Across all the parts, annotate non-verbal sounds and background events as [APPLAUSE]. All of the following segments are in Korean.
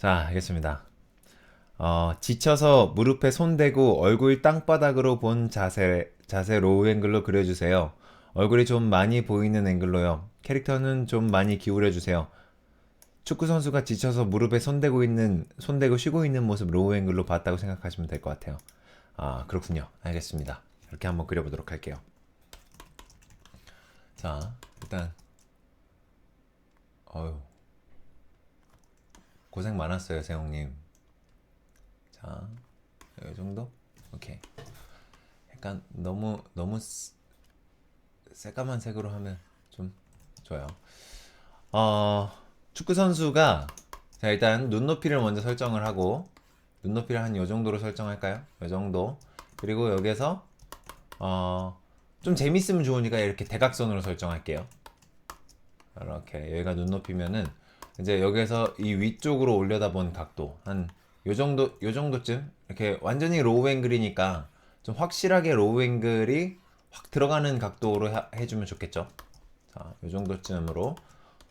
자, 알겠습니다. 어, 지쳐서 무릎에 손 대고 얼굴 땅바닥으로 본 자세, 자세 로우 앵글로 그려주세요. 얼굴이 좀 많이 보이는 앵글로요. 캐릭터는 좀 많이 기울여주세요. 축구 선수가 지쳐서 무릎에 손 대고 있는, 손 대고 쉬고 있는 모습 로우 앵글로 봤다고 생각하시면 될 것 같아요. 아, 그렇군요. 알겠습니다. 이렇게 한번 그려보도록 할게요. 자, 일단, 어휴. 고생 많았어요, 세홍님. 자, 이 정도? 오케이. 약간 너무 너무 스- 새까만 색으로 하면 좀 좋아요. 어, 축구 선수가 자 일단 눈높이를 먼저 설정을 하고 눈높이를 한 요 정도로 설정할까요? 요 정도. 그리고 여기서 어, 좀 재밌으면 좋으니까 이렇게 대각선으로 설정할게요. 이렇게 여기가 눈높이면은 이제 여기서 이 위쪽으로 올려다본 각도 한 요 정도 요 정도쯤 이렇게 완전히 로우 앵글이니까 좀 확실하게 로우 앵글이 확 들어가는 각도로 해- 해주면 좋겠죠. 자, 요 정도쯤으로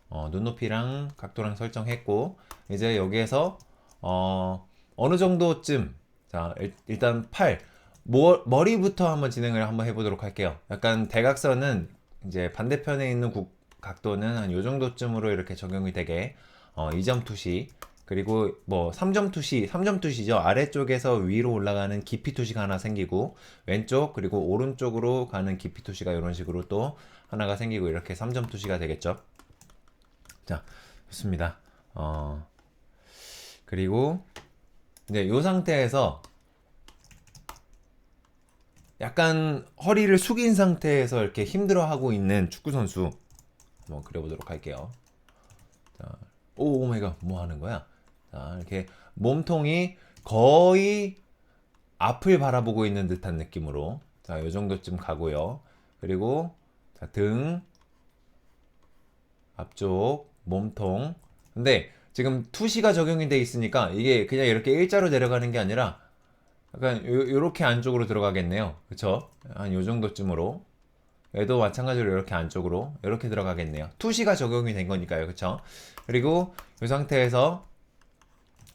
어, 눈높이랑 각도랑 설정했고 이제 여기에서 어, 어느 정도쯤 자 일, 일단 팔 머, 머리부터 한번 진행을 한번 해보도록 할게요. 약간 대각선은 이제 반대편에 있는 국- 각도는 한 요 정도쯤으로 이렇게 적용이 되게 어, 2점 투시 그리고 뭐 3점 투시 3점 투시죠. 아래쪽에서 위로 올라가는 깊이 투시가 하나 생기고 왼쪽 그리고 오른쪽으로 가는 깊이 투시가 이런 식으로 또 하나가 생기고 이렇게 3점 투시가 되겠죠. 자 좋습니다. 어 그리고 이제 이 상태에서 약간 허리를 숙인 상태에서 이렇게 힘들어하고 있는 축구 선수 한번 그려보도록 할게요. 자, 오, 오 마이 갓, 뭐 하는 거야? 자, 이렇게 몸통이 거의 앞을 바라보고 있는 듯한 느낌으로 자, 요 정도쯤 가고요. 그리고 자, 등 앞쪽 몸통. 근데 지금 투시가 적용이 돼 있으니까 이게 그냥 이렇게 일자로 내려가는 게 아니라 약간 요, 요렇게 안쪽으로 들어가겠네요. 그쵸? 한 요 정도쯤으로. 얘도 마찬가지로 이렇게 안쪽으로 이렇게 들어가겠네요. 투시가 적용이 된 거니까요. 그쵸? 그리고 이 상태에서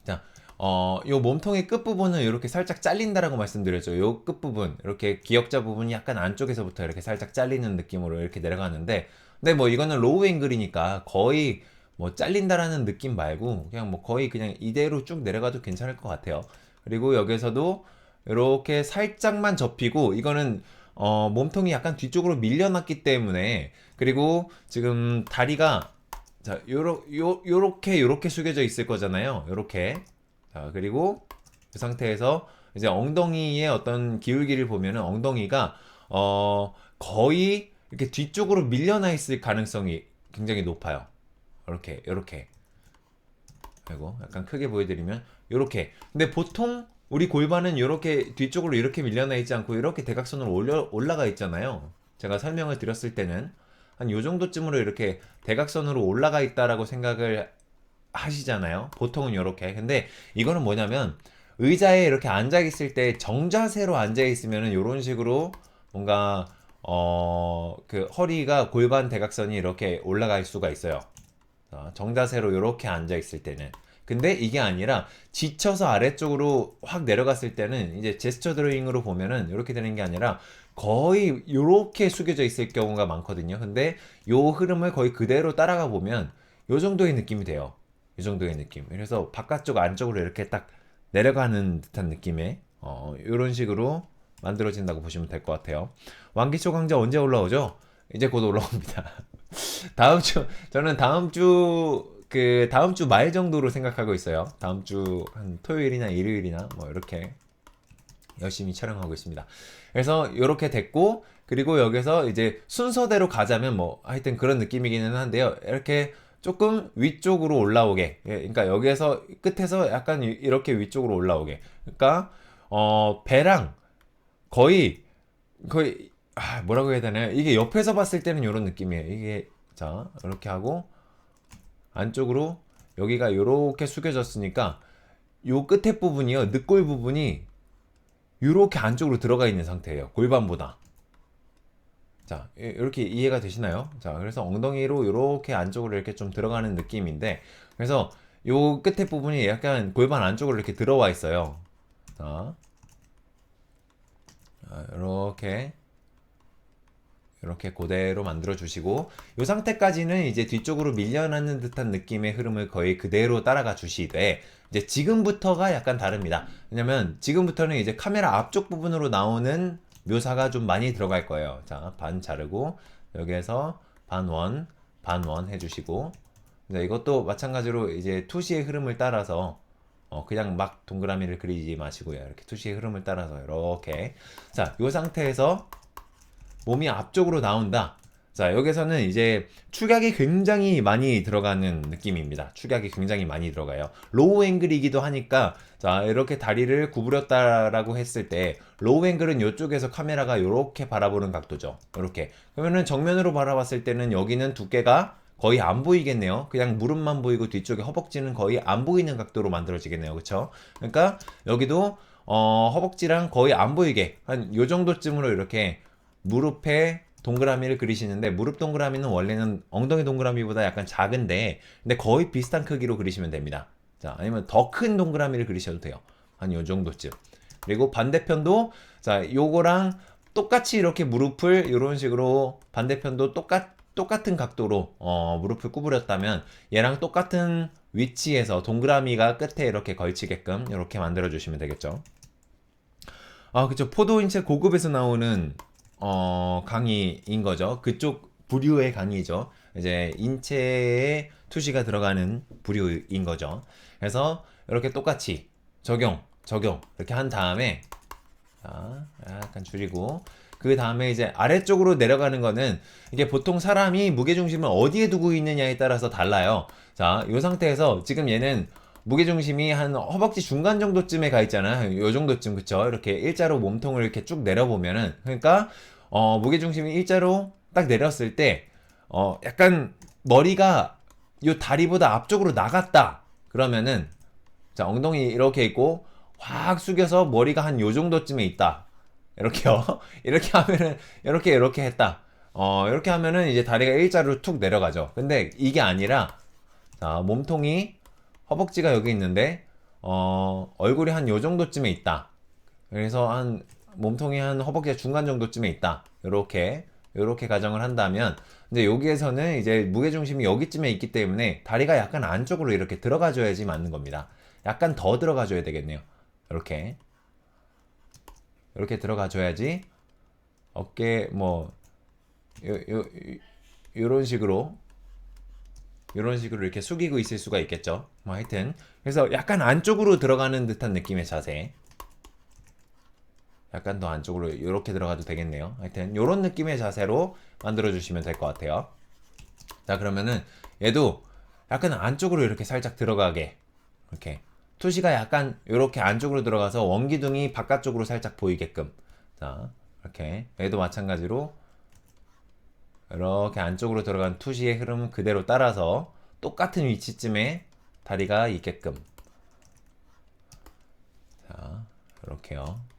자, 어, 요 몸통의 끝부분은 이렇게 살짝 잘린다라고 말씀드렸죠. 요 끝부분, 이렇게 기역자 부분이 약간 안쪽에서부터 이렇게 살짝 잘리는 느낌으로 이렇게 내려가는데, 근데 뭐 이거는 로우 앵글이니까 거의 뭐 잘린다라는 느낌 말고 그냥 뭐 거의 그냥 이대로 쭉 내려가도 괜찮을 것 같아요. 그리고 여기서도 이렇게 살짝만 접히고 이거는 어, 몸통이 약간 뒤쪽으로 밀려났기 때문에 그리고 지금 다리가 자, 요러, 요, 요렇게, 요렇게 숙여져 있을 거잖아요. 요렇게. 자, 그리고 그 상태에서 이제 엉덩이의 어떤 기울기를 보면은 엉덩이가, 어, 거의 이렇게 뒤쪽으로 밀려나 있을 가능성이 굉장히 높아요. 이렇게, 요렇게. 그리고 약간 크게 보여드리면, 요렇게. 근데 보통 우리 골반은 요렇게 뒤쪽으로 이렇게 밀려나 있지 않고 이렇게 대각선으로 올려, 올라가 있잖아요. 제가 설명을 드렸을 때는. 한 요 정도쯤으로 이렇게 대각선으로 올라가 있다라고 생각을 하시잖아요. 보통은 이렇게. 근데 이거는 뭐냐면 의자에 이렇게 앉아 있을 때 정자세로 앉아 있으면은 이런 식으로 뭔가 어 그 허리가 골반 대각선이 이렇게 올라갈 수가 있어요. 어, 정자세로 이렇게 앉아 있을 때는. 근데 이게 아니라 지쳐서 아래쪽으로 확 내려갔을 때는 이제 제스처 드로잉으로 보면은 이렇게 되는 게 아니라 거의 이렇게 숙여져 있을 경우가 많거든요. 근데 요 흐름을 거의 그대로 따라가 보면 요 정도의 느낌이 돼요. 이 정도의 느낌. 그래서 바깥쪽 안쪽으로 이렇게 딱 내려가는 듯한 느낌의 어, 이런 식으로 만들어진다고 보시면 될 것 같아요. 완기초 강좌 언제 올라오죠? 이제 곧 올라옵니다. [LAUGHS] 다음 주 저는 다음 주 그 다음 주 말 정도로 생각하고 있어요. 다음 주 한 토요일이나 일요일이나 뭐 이렇게 열심히 촬영하고 있습니다. 그래서 이렇게 됐고 그리고 여기서 이제 순서대로 가자면 뭐 하여튼 그런 느낌이기는 한데요. 이렇게 조금 위쪽으로 올라오게. 예, 그러니까 여기에서 끝에서 약간 이- 이렇게 위쪽으로 올라오게. 그러니까 어 배랑 거의 거의 아, 뭐라고 해야 되나요? 이게 옆에서 봤을 때는 이런 느낌이에요. 이게 자 이렇게 하고 안쪽으로 여기가 이렇게 숙여졌으니까 요 끝에 부분이요 늑골 부분이 이렇게 안쪽으로 들어가 있는 상태예요. 골반보다. 자, 이- 이렇게 이해가 되시나요? 자, 그래서 엉덩이로 이렇게 안쪽으로 이렇게 좀 들어가는 느낌인데, 그래서 요 끝에 부분이 약간 골반 안쪽으로 이렇게 들어와 있어요. 자, 자, 이렇게 이렇게 그대로 만들어 주시고 이 상태까지는 이제 뒤쪽으로 밀려나는 듯한 느낌의 흐름을 거의 그대로 따라가 주시되 이제 지금부터가 약간 다릅니다. 왜냐면 지금부터는 이제 카메라 앞쪽 부분으로 나오는 묘사가 좀 많이 들어갈 거예요. 자, 반 자르고 여기에서 반원, 반원 해주시고 네, 이것도 마찬가지로 이제 투시의 흐름을 따라서 어, 그냥 막 동그라미를 그리지 마시고요. 이렇게 투시의 흐름을 따라서 이렇게 자, 이 상태에서 몸이 앞쪽으로 나온다. 자, 여기서는 이제 축약이 굉장히 많이 들어가는 느낌입니다. 축약이 굉장히 많이 들어가요. 로우 앵글이기도 하니까, 자, 이렇게 다리를 구부렸다라고 했을 때, 로우 앵글은 이쪽에서 카메라가 이렇게 바라보는 각도죠. 이렇게. 그러면은 정면으로 바라봤을 때는 여기는 두께가 거의 안 보이겠네요. 그냥 무릎만 보이고 뒤쪽에 허벅지는 거의 안 보이는 각도로 만들어지겠네요. 그쵸? 그러니까 여기도 어, 허벅지랑 거의 안 보이게 한 요 정도쯤으로 이렇게 무릎에 동그라미를 그리시는데 무릎 동그라미는 원래는 엉덩이 동그라미보다 약간 작은데 근데 거의 비슷한 크기로 그리시면 됩니다. 자, 아니면 더 큰 동그라미를 그리셔도 돼요. 한 요 정도쯤. 그리고 반대편도 자, 요거랑 똑같이 이렇게 무릎을 이런 식으로 반대편도 똑같 똑같은 각도로 어, 무릎을 구부렸다면 얘랑 똑같은 위치에서 동그라미가 끝에 이렇게 걸치게끔 이렇게 만들어 주시면 되겠죠. 아, 그쵸. 포도인체 고급에서 나오는 어, 강의인 거죠. 그쪽 부류의 강의죠. 이제 인체에 투시가 들어가는 부류인 거죠. 그래서 이렇게 똑같이 적용, 적용 이렇게 한 다음에 자, 약간 줄이고 그 다음에 이제 아래쪽으로 내려가는 거는 이게 보통 사람이 무게중심을 어디에 두고 있느냐에 따라서 달라요. 자, 이 상태에서 지금 얘는 무게중심이 한 허벅지 중간 정도쯤에 가 있잖아요. 요 정도쯤, 그쵸? 이렇게 일자로 몸통을 이렇게 쭉 내려보면은, 그러니까, 어, 무게 중심이 일자로 딱 내렸을 때, 어, 약간 머리가 요 다리보다 앞쪽으로 나갔다. 그러면은, 자, 엉덩이 이렇게 있고, 확 숙여서 머리가 한 요 정도쯤에 있다. 이렇게요. [LAUGHS] 이렇게 하면은, 이렇게, 이렇게 했다. 어, 이렇게 하면은 이제 다리가 일자로 툭 내려가죠. 근데 이게 아니라, 자, 몸통이 허벅지가 여기 있는데 어, 얼굴이 한 요 정도쯤에 있다. 그래서 한 몸통이 한 허벅지 중간 정도쯤에 있다. 요렇게 요렇게 가정을 한다면 근데 여기에서는 이제 무게 중심이 여기쯤에 있기 때문에 다리가 약간 안쪽으로 이렇게 들어가 줘야지 맞는 겁니다. 약간 더 들어가 줘야 되겠네요. 이렇게 이렇게 들어가 줘야지 어깨 뭐 요, 요, 요런 식으로 이런 식으로 이렇게 숙이고 있을 수가 있겠죠. 뭐 하여튼 그래서 약간 안쪽으로 들어가는 듯한 느낌의 자세. 약간 더 안쪽으로 이렇게 들어가도 되겠네요. 하여튼 이런 느낌의 자세로 만들어 주시면 될 것 같아요. 자 그러면은 얘도 약간 안쪽으로 이렇게 살짝 들어가게. 이렇게. 투시가 약간 이렇게 안쪽으로 들어가서 원기둥이 바깥쪽으로 살짝 보이게끔. 자 이렇게. 얘도 마찬가지로 이렇게 안쪽으로 들어간 투시의 흐름 그대로 따라서 똑같은 위치쯤에 다리가 있게끔. 자 이렇게요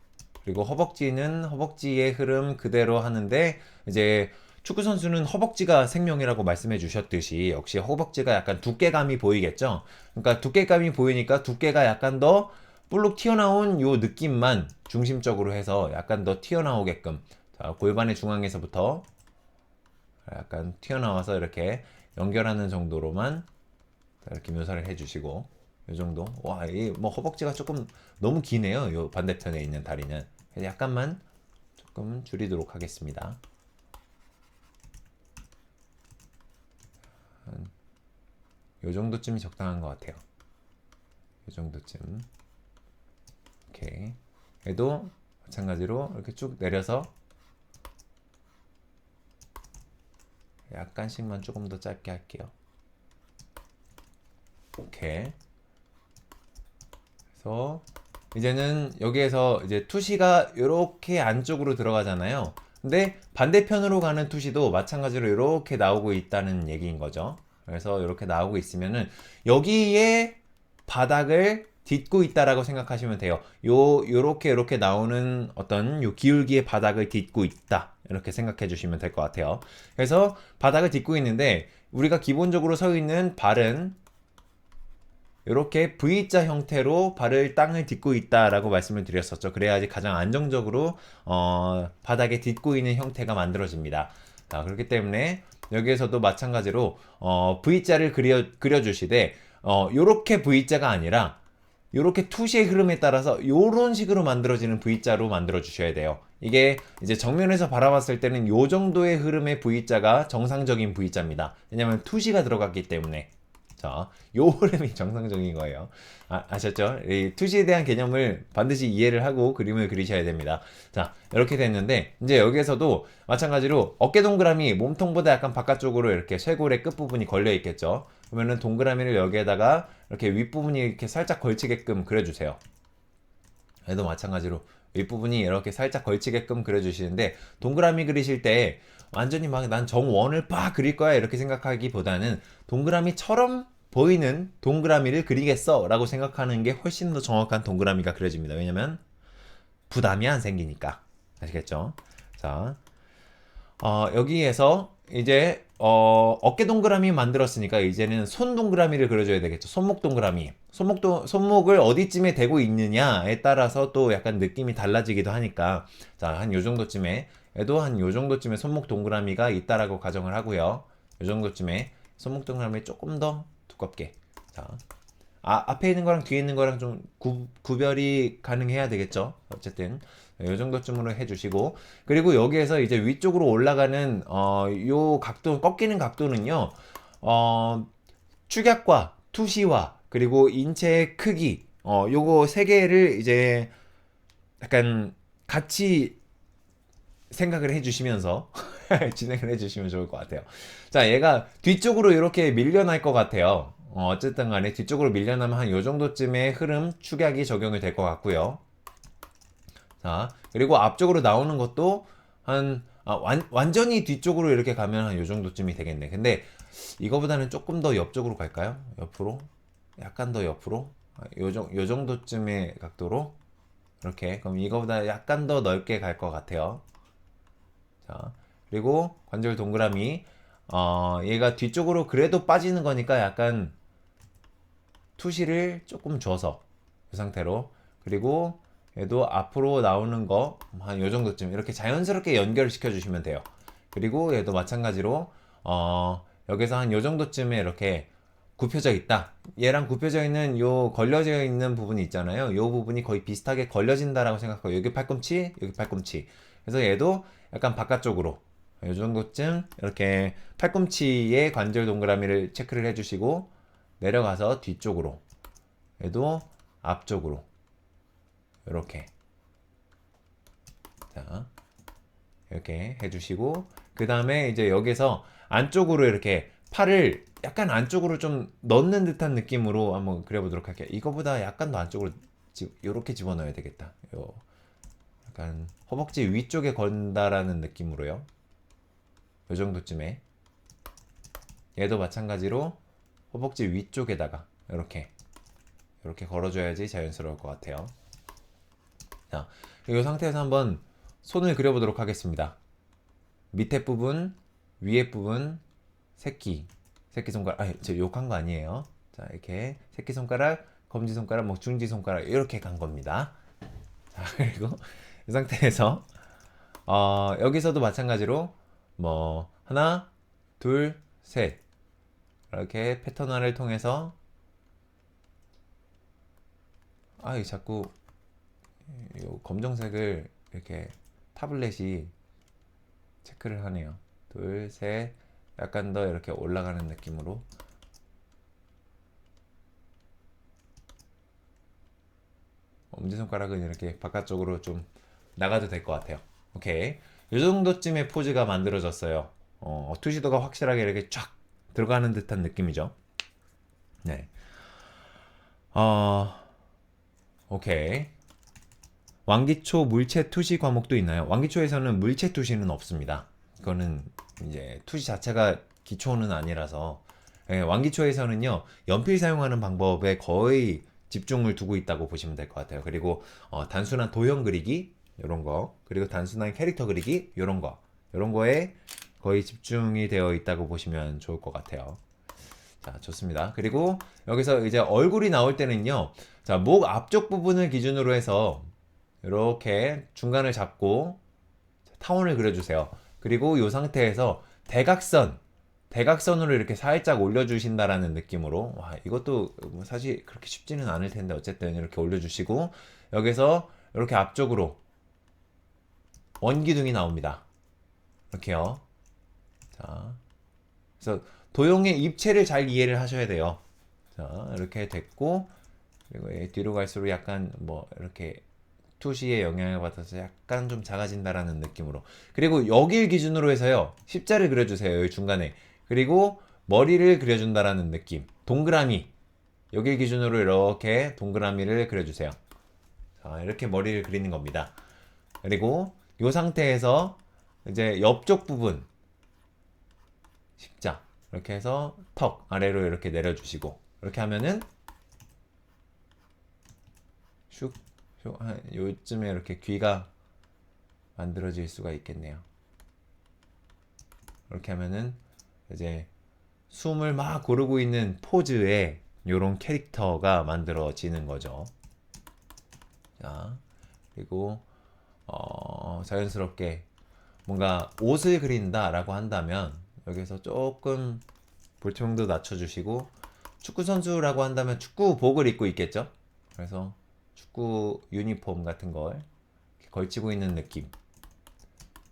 그리고 허벅지는 허벅지의 흐름 그대로 하는데 이제 축구 선수는 허벅지가 생명이라고 말씀해 주셨듯이 역시 허벅지가 약간 두께감이 보이겠죠? 그러니까 두께감이 보이니까 두께가 약간 더 볼록 튀어나온 요 느낌만 중심적으로 해서 약간 더 튀어나오게끔. 자 골반의 중앙에서부터 약간 튀어나와서 이렇게 연결하는 정도로만 이렇게 묘사를 해주시고 이 정도. 와 이 뭐 허벅지가 조금 너무 기네요 요 반대편에 있는 다리는 약간만 조금 줄이도록 하겠습니다 한요 정도쯤이 적당한 것 같아요 요 정도쯤 오케이 얘도 마찬가지로 이렇게 쭉 내려서 약간씩만 조금 더 짧게 할게요. 오케이. 그래서 이제는 여기에서 이제 투시가 이렇게 안쪽으로 들어가잖아요. 근데 반대편으로 가는 투시도 마찬가지로 이렇게 나오고 있다는 얘기인 거죠. 그래서 이렇게 나오고 있으면은 여기에 바닥을 딛고 있다라고 생각하시면 돼요. 요 요렇게 요렇게 나오는 어떤 요 기울기의 바닥을 딛고 있다. 이렇게 생각해 주시면 될 것 같아요. 그래서 바닥을 딛고 있는데 우리가 기본적으로 서 있는 발은 이렇게 V자 형태로 발을 땅을 딛고 있다라고 말씀을 드렸었죠. 그래야지 가장 안정적으로 어, 바닥에 딛고 있는 형태가 만들어집니다. 자, 그렇기 때문에 여기에서도 마찬가지로 어, V자를 그려 그려주시되 어, 요렇게 V자가 아니라 요렇게 투시의 흐름에 따라서 요런 식으로 만들어지는 V자로 만들어 주셔야 돼요. 이게 이제 정면에서 바라봤을 때는 요 정도의 흐름의 V자가 정상적인 V자입니다. 왜냐면 투시가 들어갔기 때문에. 자, 요 흐름이 [LAUGHS] 정상적인 거예요. 아, 셨죠이 투시에 대한 개념을 반드시 이해를 하고 그림을 그리셔야 됩니다. 자, 이렇게 됐는데 이제 여기에서도 마찬가지로 어깨 동그라미 몸통보다 약간 바깥쪽으로 이렇게 쇄골의 끝부분이 걸려 있겠죠. 그러면은 동그라미를 여기에다가 이렇게 윗부분이 이렇게 살짝 걸치게끔 그려주세요. 얘도 마찬가지로 윗부분이 이렇게 살짝 걸치게끔 그려주시는데 동그라미 그리실 때 완전히 막 난 정원을 빡 그릴 거야 이렇게 생각하기보다는 동그라미처럼 보이는 동그라미를 그리겠어 라고 생각하는 게 훨씬 더 정확한 동그라미가 그려집니다. 왜냐면 부담이 안 생기니까. 아시겠죠? 자, 어, 여기에서 이제 어, 어깨 동그라미 만들었으니까 이제는 손 동그라미를 그려줘야 되겠죠. 손목 동그라미. 손목도 손목을 어디쯤에 대고 있느냐에 따라서 또 약간 느낌이 달라지기도 하니까 자, 한 요 정도쯤에 얘도 한 요 정도쯤에 손목 동그라미가 있다라고 가정을 하고요. 요 정도쯤에 손목 동그라미 조금 더 두껍게. 자. 아, 앞에 있는 거랑 뒤에 있는 거랑 좀 구, 구별이 가능해야 되겠죠. 어쨌든 이 정도쯤으로 해주시고 그리고 여기에서 이제 위쪽으로 올라가는 어, 요 각도 꺾이는 각도는요. 어, 축약과 투시와 그리고 인체의 크기 어, 요거 세 개를 이제 약간 같이 생각을 해주시면서 [LAUGHS] 진행을 해주시면 좋을 것 같아요. 자, 얘가 뒤쪽으로 이렇게 밀려날 것 같아요. 어, 어쨌든 간에 뒤쪽으로 밀려나면 한 요 정도쯤의 흐름 축약이 적용이 될 것 같고요. 자, 그리고 앞쪽으로 나오는 것도 한, 아, 완, 완전히 뒤쪽으로 이렇게 가면 한 요 정도쯤이 되겠네. 근데 이거보다는 조금 더 옆쪽으로 갈까요? 옆으로? 약간 더 옆으로? 아, 요, 정, 요 정도쯤의 각도로? 이렇게. 그럼 이거보다 약간 더 넓게 갈 것 같아요. 자, 그리고 관절 동그라미. 어, 얘가 뒤쪽으로 그래도 빠지는 거니까 약간 투시를 조금 줘서 이 상태로 그리고 얘도 앞으로 나오는 거 한 요 정도쯤 이렇게 자연스럽게 연결을 시켜 주시면 돼요. 그리고 얘도 마찬가지로 어, 여기서 한 요 정도쯤에 이렇게 굽혀져 있다. 얘랑 굽혀져 있는 요 걸려져 있는 부분이 있잖아요. 요 부분이 거의 비슷하게 걸려진다라고 생각하고 여기 팔꿈치, 여기 팔꿈치. 그래서 얘도 약간 바깥쪽으로 요 정도쯤 이렇게 팔꿈치의 관절 동그라미를 체크를 해주시고 내려가서 뒤쪽으로 얘도 앞쪽으로 이렇게 자 이렇게 해주시고 그 다음에 이제 여기서 안쪽으로 이렇게 팔을 약간 안쪽으로 좀 넣는 듯한 느낌으로 한번 그려보도록 할게요. 이거보다 약간 더 안쪽으로 이렇게 집어넣어야 되겠다. 요 약간 허벅지 위쪽에 건다라는 느낌으로요. 요 정도쯤에 얘도 마찬가지로 허벅지 위쪽에다가 이렇게 이렇게 걸어줘야지 자연스러울 것 같아요. 자, 이 상태에서 한번 손을 그려보도록 하겠습니다. 밑에 부분, 위에 부분, 새끼, 새끼 손가락. 아, 저 욕한 거 아니에요. 자, 이렇게 새끼 손가락, 검지 손가락, 뭐 중지 손가락 이렇게 간 겁니다. 자, [LAUGHS] 그리고 이 상태에서 [LAUGHS] 어, 여기서도 마찬가지로 뭐 하나, 둘, 셋 이렇게 패턴화를 통해서 아, 이 자꾸 요 검정색을 이렇게 타블렛이 체크를 하네요. 둘, 셋, 약간 더 이렇게 올라가는 느낌으로. 엄지손가락은 이렇게 바깥쪽으로 좀 나가도 될 것 같아요. 오케이. 이 정도쯤의 포즈가 만들어졌어요. 어, 투시도가 확실하게 이렇게 쫙 들어가는 듯한 느낌이죠. 네. 어, 오케이. 왕기초 물체 투시 과목도 있나요? 왕기초에서는 물체 투시는 없습니다. 이거는 이제 투시 자체가 기초는 아니라서 예, 왕기초에서는요 연필 사용하는 방법에 거의 집중을 두고 있다고 보시면 될 것 같아요. 그리고 어, 단순한 도형 그리기 이런 거 그리고 단순한 캐릭터 그리기 이런 거 이런 거에 거의 집중이 되어 있다고 보시면 좋을 것 같아요. 자, 좋습니다. 그리고 여기서 이제 얼굴이 나올 때는요. 자, 목 앞쪽 부분을 기준으로 해서 이렇게 중간을 잡고 타원을 그려주세요. 그리고 이 상태에서 대각선, 대각선으로 이렇게 살짝 올려주신다라는 느낌으로. 와, 이것도 뭐 사실 그렇게 쉽지는 않을 텐데 어쨌든 이렇게 올려주시고 여기서 이렇게 앞쪽으로 원기둥이 나옵니다. 이렇게요. 자, 그래서 도형의 입체를 잘 이해를 하셔야 돼요. 자, 이렇게 됐고, 그리고 얘 뒤로 갈수록 약간 뭐 이렇게 투시의 영향을 받아서 약간 좀 작아진다라는 느낌으로. 그리고 여길 기준으로 해서요, 십자를 그려주세요. 여기 중간에. 그리고 머리를 그려준다라는 느낌. 동그라미. 여길 기준으로 이렇게 동그라미를 그려주세요. 자, 이렇게 머리를 그리는 겁니다. 그리고 이 상태에서 이제 옆쪽 부분 십자 이렇게 해서 턱 아래로 이렇게 내려주시고 이렇게 하면은 슉, 슉, 한 요쯤에 이렇게 귀가 만들어질 수가 있겠네요. 이렇게 하면은 이제 숨을 막 고르고 있는 포즈에 요런 캐릭터가 만들어지는 거죠. 자, 그리고 어, 자연스럽게 뭔가 옷을 그린다라고 한다면 여기서 조금 볼륨도 낮춰주시고 축구 선수라고 한다면 축구복을 입고 있겠죠. 그래서 축구 유니폼 같은 걸 걸치고 있는 느낌.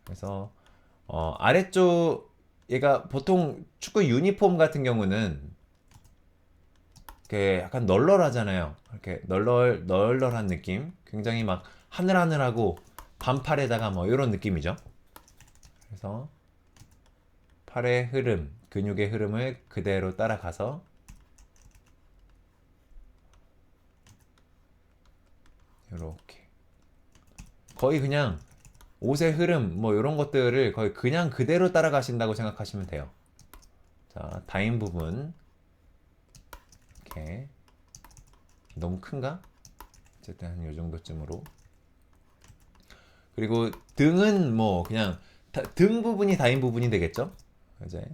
그래서 어, 아래쪽 얘가 보통 축구 유니폼 같은 경우는 이렇게 약간 널널하잖아요. 이렇게 널널 널널한 느낌. 굉장히 막 하늘하늘하고 반팔에다가 뭐 이런 느낌이죠. 그래서 팔의 흐름, 근육의 흐름을 그대로 따라가서 이렇게 거의 그냥 옷의 흐름 뭐 이런 것들을 거의 그냥 그대로 따라가신다고 생각하시면 돼요. 자, 다인 부분 이렇게 너무 큰가? 어쨌든 한이 정도쯤으로 그리고 등은 뭐 그냥 다- 등 부분이 다인 부분이 되겠죠? 이제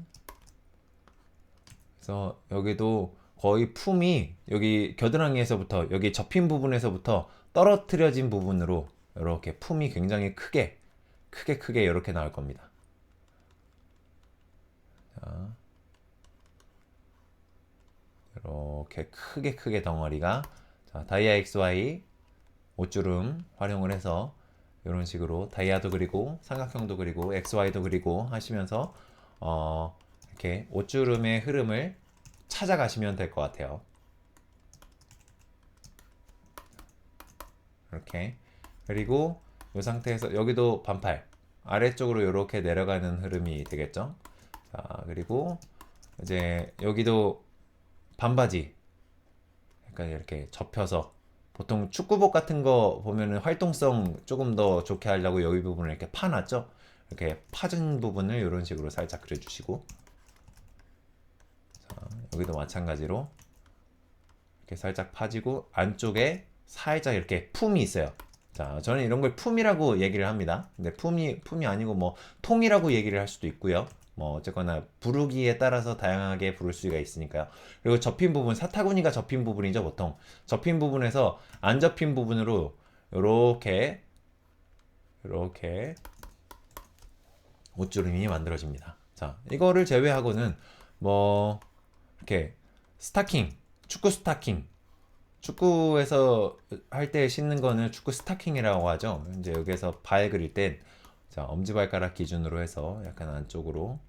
그래서 여기도 거의 품이 여기 겨드랑이에서부터 여기 접힌 부분에서부터 떨어뜨려진 부분으로 이렇게 품이 굉장히 크게 크게 크게 이렇게 나올 겁니다. 자, 이렇게 크게 크게 덩어리가 자, 다이아 XY 옷주름 활용을 해서 이런 식으로 다이아도 그리고 삼각형도 그리고 XY도 그리고 하시면서 어, 이렇게 옷주름의 흐름을 찾아가시면 될 것 같아요. 이렇게 그리고 이 상태에서 여기도 반팔 아래쪽으로 이렇게 내려가는 흐름이 되겠죠. 자 그리고 이제 여기도 반바지 약간 이렇게 접혀서 보통 축구복 같은 거 보면은 활동성 조금 더 좋게 하려고 여기 부분을 이렇게 파놨죠. 이렇게 파진 부분을 이런 식으로 살짝 그려주시고 자, 여기도 마찬가지로 이렇게 살짝 파지고 안쪽에 살짝 이렇게 품이 있어요. 자, 저는 이런 걸 품이라고 얘기를 합니다. 근데 품이 품이 아니고 뭐 통이라고 얘기를 할 수도 있고요. 뭐 어쨌거나 부르기에 따라서 다양하게 부를 수가 있으니까요. 그리고 접힌 부분 사타구니가 접힌 부분이죠 보통 접힌 부분에서 안 접힌 부분으로 요렇게 요렇게 옷주름이 만들어집니다. 자 이거를 제외하고는 뭐 이렇게 스타킹 축구 스타킹 축구에서 할 때 신는 거는 축구 스타킹이라고 하죠. 이제 여기에서 발 그릴 땐 자, 엄지발가락 기준으로 해서 약간 안쪽으로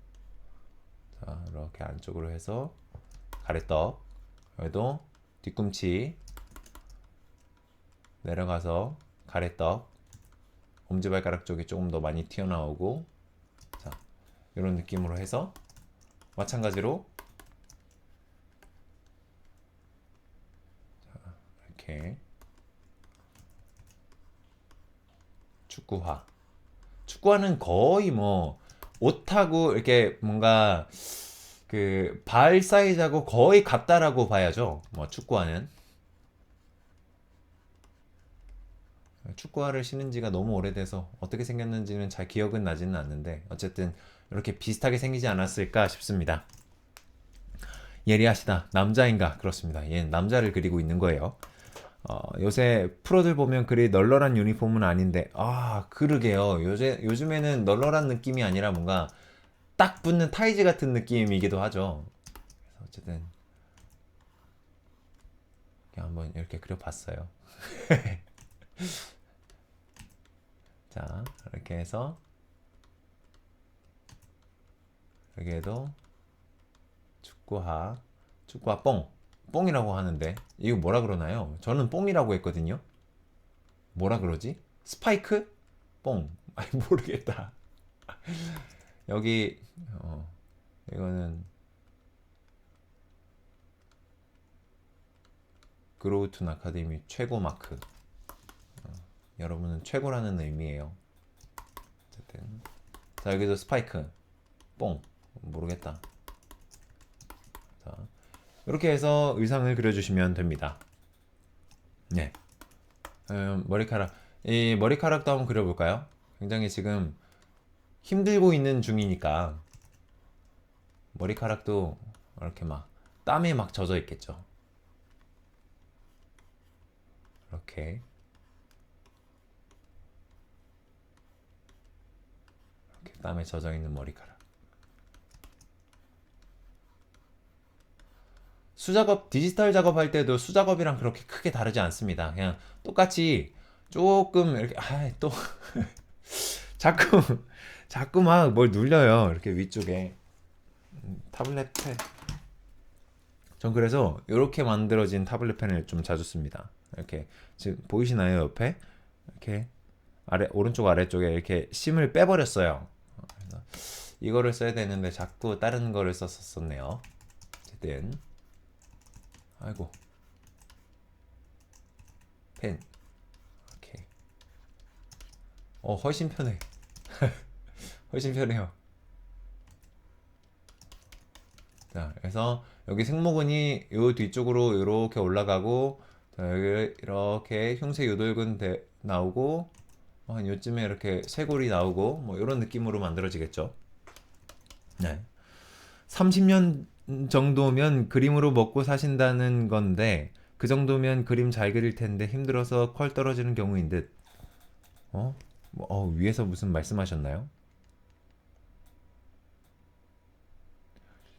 자, 이렇게 안쪽으로 해서 가래떡 여기도 뒤꿈치 내려가서 가래떡 엄지발가락 쪽이 조금 더 많이 튀어나오고 자, 이런 느낌으로 해서 마찬가지로 자, 이렇게 축구화. 축구화는 거의 뭐 옷하고 이렇게 뭔가 그 발 사이즈하고 거의 같다라고 봐야죠. 뭐 축구화는 축구화를 신은 지가 너무 오래돼서 어떻게 생겼는지는 잘 기억은 나지는 않는데 어쨌든 이렇게 비슷하게 생기지 않았을까 싶습니다. 예리하시다. 남자인가? 그렇습니다. 얘는 남자를 그리고 있는 거예요. 어, 요새 프로들 보면 그리 널널한 유니폼은 아닌데, 아, 그러게요. 요새, 요즘에는 널널한 느낌이 아니라 뭔가 딱 붙는 타이즈 같은 느낌이기도 하죠. 어쨌든, 한번 이렇게 그려봤어요. [LAUGHS] 자, 이렇게 해서, 여기에도 축구화, 축구화 뽕, 뽕이라고 하는데 이거 뭐라 그러나요? 저는 뽕이라고 했거든요. 뭐라 그러지? 스파이크? 뽕. [LAUGHS] 아니 모르겠다. [LAUGHS] 여기 어, 이거는 그로우툰 아카데미 최고 마크. 어, 여러분은 최고라는 의미예요. 어쨌든 자 여기도 스파이크, 뽕 모르겠다. 자, 이렇게 해서 의상을 그려주시면 됩니다. 네. 음, 머리카락. 이 머리카락도 한번 그려볼까요? 굉장히 지금 힘들고 있는 중이니까 머리카락도 이렇게 막 땀에 막 젖어 있겠죠. 이렇게 이렇게 땀에 젖어 있는 머리카락. 수작업 디지털 작업할 때도 수작업이랑 그렇게 크게 다르지 않습니다. 그냥 똑같이 조금 이렇게 아또 [LAUGHS] 자꾸 자꾸 막 뭘 눌려요. 이렇게 위쪽에 음, 타블렛 펜. 전 그래서 이렇게 만들어진 타블렛 펜을 좀 자주 씁니다. 이렇게 지금 보이시나요 옆에 이렇게 아래 오른쪽 아래쪽에 이렇게 심을 빼버렸어요. 이거를 써야 되는데 자꾸 다른 거를 썼었네요. 어쨌든 아이고. 펜. 오케이. 어 훨씬 편해. [LAUGHS] 훨씬 편해요. 자 그래서 여기 승모근이 요 뒤쪽으로 이렇게 올라가고 자 여기 이렇게 흉쇄 요돌근 대, 나오고 어, 한 요쯤에 이렇게 쇄골이 나오고 뭐 이런 느낌으로 만들어지겠죠? 네. 30년 정도면 그림으로 먹고 사신다는 건데 그 정도면 그림 잘 그릴 텐데 힘들어서 퀄 떨어지는 경우인 듯. 어? 뭐, 어, 위에서 무슨 말씀하셨나요?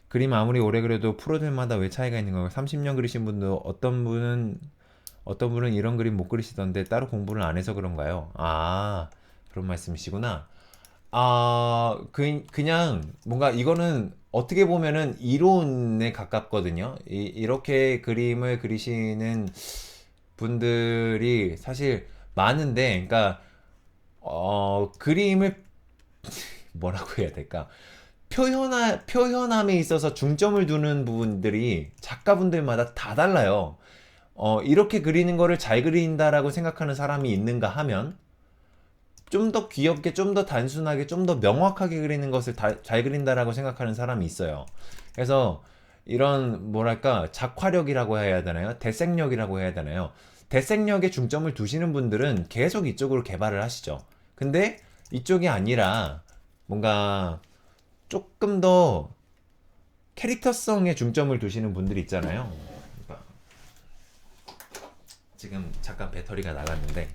그림 아무리 오래 그려도 프로들마다 왜 차이가 있는 건가요? 30년 그리신 분도 어떤 분은 어떤 분은 이런 그림 못 그리시던데 따로 공부를 안 해서 그런가요? 아, 그런 말씀이시구나. 아, 그, 그냥 뭔가 이거는 어떻게 보면은 이론에 가깝거든요. 이, 이렇게 그림을 그리시는 분들이 사실 많은데, 그러니까, 어, 그림을 [LAUGHS] 뭐라고 해야 될까? 표현하, 표현함에 있어서 중점을 두는 부분들이 작가분들마다 다 달라요. 어, 이렇게 그리는 거를 잘 그린다라고 생각하는 사람이 있는가 하면, 좀 더 귀엽게, 좀 더 단순하게, 좀 더 명확하게 그리는 것을 다- 잘 그린다라고 생각하는 사람이 있어요. 그래서 이런 뭐랄까 작화력이라고 해야 되나요? 대생력이라고 해야 되나요? 대생력에 중점을 두시는 분들은 계속 이쪽으로 개발을 하시죠. 근데 이쪽이 아니라 뭔가 조금 더 캐릭터성에 중점을 두시는 분들이 있잖아요. 지금 잠깐 배터리가 나갔는데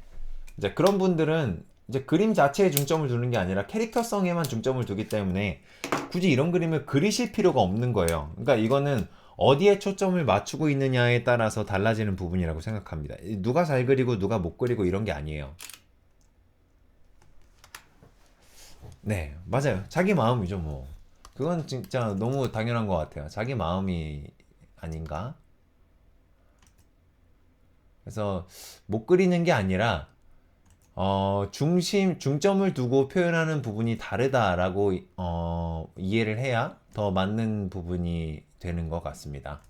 이제 그런 분들은 이제 그림 자체에 중점을 두는 게 아니라 캐릭터성에만 중점을 두기 때문에 굳이 이런 그림을 그리실 필요가 없는 거예요. 그러니까 이거는 어디에 초점을 맞추고 있느냐에 따라서 달라지는 부분이라고 생각합니다. 이 누가 잘 그리고 누가 못 그리고 이런 게 아니에요. 네, 맞아요. 자기 마음이죠, 뭐. 그건 진짜 너무 당연한 것 같아요. 자기 마음이 아닌가? 그래서 못 그리는 게 아니라 어, 중심, 중점을 두고 표현하는 부분이 다르다라고 어, 이해를 해야 더 맞는 부분이 되는 것 같습니다.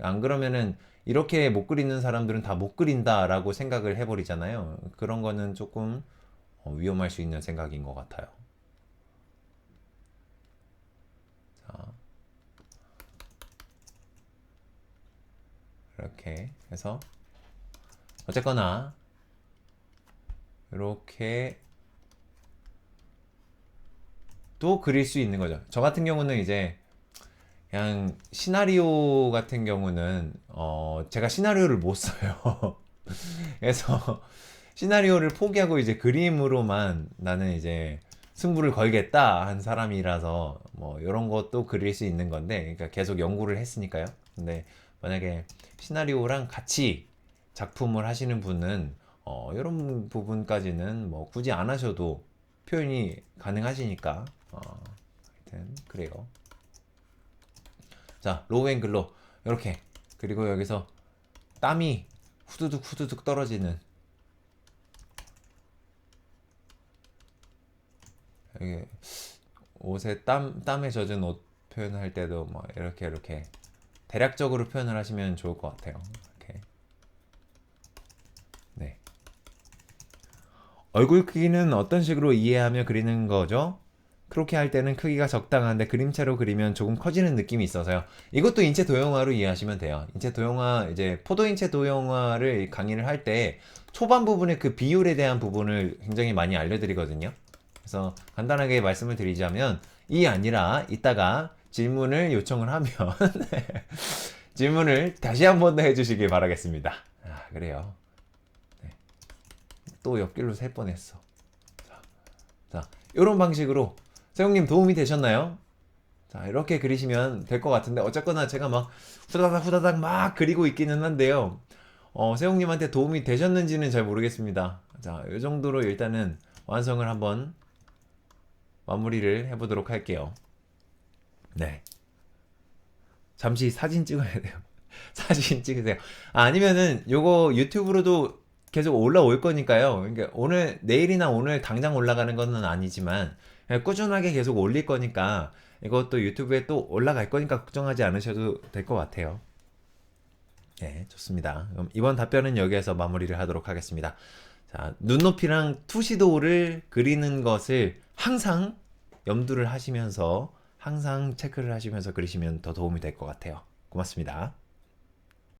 안 그러면은 이렇게 못 그리는 사람들은 다 못 그린다라고 생각을 해버리잖아요. 그런 거는 조금 어, 위험할 수 있는 생각인 것 같아요. 자, 이렇게 해서 어쨌거나 이렇게 또 그릴 수 있는 거죠. 저 같은 경우는 이제 그냥 시나리오 같은 경우는 어 제가 시나리오를 못 써요. [LAUGHS] 그래서 시나리오를 포기하고 이제 그림으로만 나는 이제 승부를 걸겠다 한 사람이라서 뭐 이런 것도 그릴 수 있는 건데 그러니까 계속 연구를 했으니까요. 근데 만약에 시나리오랑 같이 작품을 하시는 분은 어 이런 부분까지는 뭐 굳이 안 하셔도 표현이 가능하시니까 어 하여튼 그래요. 자 로우 앵글로 이렇게 그리고 여기서 땀이 후두둑 후두둑 떨어지는 여기 옷에 땀 땀에 젖은 옷 표현할 때도 뭐 이렇게 이렇게 대략적으로 표현을 하시면 좋을 것 같아요. 이렇게 네 얼굴 크기는 어떤 식으로 이해하며 그리는 거죠? 그렇게 할 때는 크기가 적당한데 그림체로 그리면 조금 커지는 느낌이 있어서요. 이것도 인체 도형화로 이해하시면 돼요. 인체 도형화 이제 포도 인체 도형화를 강의를 할 때 초반 부분의 그 비율에 대한 부분을 굉장히 많이 알려드리거든요. 그래서 간단하게 말씀을 드리자면 이 아니라 이따가 질문을 요청을 하면 [LAUGHS] 질문을 다시 한 번 더 해주시길 바라겠습니다. 아 그래요. 네. 또 옆길로 셀 뻔했어. 자, 자 이런 방식으로 세용님 도움이 되셨나요? 자 이렇게 그리시면 될 것 같은데 어쨌거나 제가 막 후다닥 후다닥 막 그리고 있기는 한데요. 어, 세용님한테 도움이 되셨는지는 잘 모르겠습니다. 자, 이 정도로 일단은 완성을 한번 마무리를 해보도록 할게요. 네. 잠시 사진 찍어야 돼요. [LAUGHS] 사진 찍으세요. 아, 아니면은 요거 유튜브로도 계속 올라올 거니까요. 그러니까 오늘 내일이나 오늘 당장 올라가는 건 아니지만 꾸준하게 계속 올릴 거니까 이것도 유튜브에 또 올라갈 거니까 걱정하지 않으셔도 될 것 같아요. 네, 좋습니다. 그럼 이번 답변은 여기에서 마무리를 하도록 하겠습니다. 자, 눈높이랑 투시도를 그리는 것을 항상 염두를 하시면서 항상 체크를 하시면서 그리시면 더 도움이 될 것 같아요. 고맙습니다.